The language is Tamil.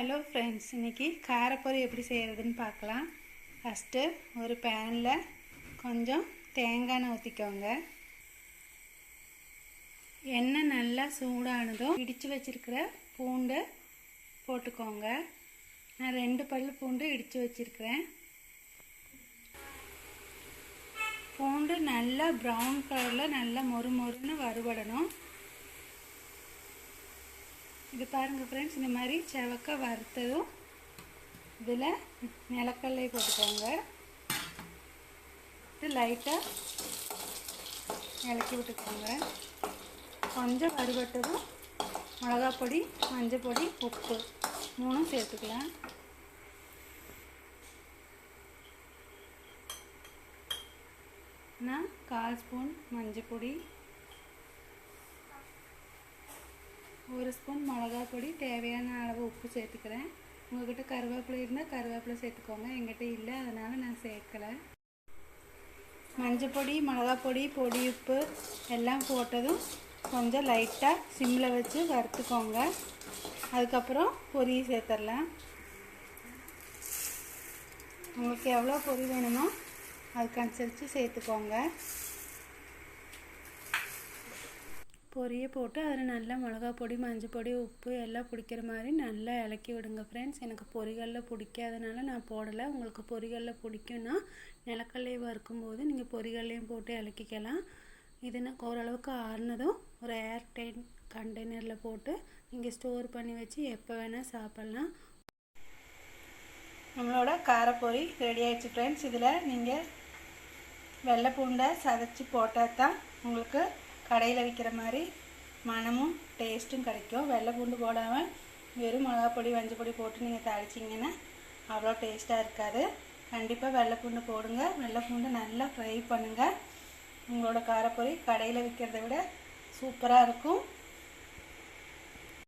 ஹலோ ஃப்ரெண்ட்ஸ் இன்றைக்கி காரப்பொரி எப்படி செய்கிறதுன்னு பார்க்கலாம். ஃபஸ்ட்டு ஒரு பேனில் கொஞ்சம் தேங்காய் எண்ணெய் ஊற்றிக்கோங்க எண்ணெய் நல்லா சூடானதும் இடித்து வச்சுருக்கிற பூண்டை போட்டுக்கோங்க. நான் ரெண்டு பல் பூண்டு இடித்து வச்சுருக்கிறேன். பூண்டு நல்லா ப்ரௌன் கலரில் நல்லா மொறு மொறுன்னு வறுபடணும். இது பாருங்கள் ஃப்ரெண்ட்ஸ் இந்த மாதிரி செவக்க வறுத்ததும் இதில் நிலக்கல்லை போட்டுக்கோங்க. இது லைட்டாக இலக்கி விட்டுக்கோங்க. கொஞ்சம் வறுபட்டதும் மிளகாப்பொடி மஞ்சள் பொடி உப்பு மூணும் சேர்த்துக்கலாம். நான் கால் ஸ்பூன் மஞ்சள் பொடி ஒரு ஸ்பூன் மிளகா பொடி தேவையான அளவு உப்பு சேர்த்துக்கிறேன். உங்கள்கிட்ட கருவேப்பிலை இருந்தால் கருவேப்பிலை சேர்த்துக்கோங்க. எங்கிட்ட இல்லை அதனால் நான் சேர்க்கலை. மஞ்சள் பொடி மிளகா பொடி பொடி உப்பு எல்லாம் போட்டதும் கொஞ்சம் லைட்டாக சிம்மில் வச்சு வறுத்துக்கோங்க. அதுக்கப்புறம் பொரி சேர்த்துடலாம். உங்களுக்கு எவ்வளோ பொரி வேணுமோ அதுக்கு அனுசரித்து சேர்த்துக்கோங்க. பொரிய போட்டு அதில் நல்லா மிளகா பொடி மஞ்சள் பொடி உப்பு எல்லாம் பிடிக்கிற மாதிரி நல்லா இலக்கி விடுங்க ஃப்ரெண்ட்ஸ் எனக்கு பொரிகளில் பிடிக்காதனால நான் போடலை. உங்களுக்கு பொரிகளில் பிடிக்கும்னா நிலக்கல்லையை வறுக்கும்போது நீங்கள் பொரிகள்லையும் போட்டு இலக்கிக்கலாம். இது ஓரளவுக்கு ஆறுனதும் ஒரு ஏர் டைட் கண்டெய்னரில் போட்டு நீங்கள் ஸ்டோர் பண்ணி வச்சு எப்போ வேணால் சாப்பிட்லாம். நம்மளோட காரப்பொரி ரெடி ஆயிடுச்சு ஃப்ரெண்ட்ஸ் இதில் நீங்கள் வெள்ளை பூண்டை சதைச்சி போட்டால் தான் உங்களுக்கு கடையில் விற்கிற மாதிரி மனமும் டேஸ்ட்டும் கிடைக்கும். வெள்ளை பூண்டு போடாமல் வெறும் மிளகாப்பொடி மஞ்சள் பொடி போட்டு நீங்கள் தாளிச்சிங்கன்னா அவ்வளோ டேஸ்ட்டாக இருக்காது. கண்டிப்பாக வெள்ளை பூண்டு போடுங்க. வெள்ளை பூண்டு நல்லா ஃப்ரை பண்ணுங்கள் உங்களோட காரப்பொரி கடையில் விற்கிறத விட சூப்பராக இருக்கும்.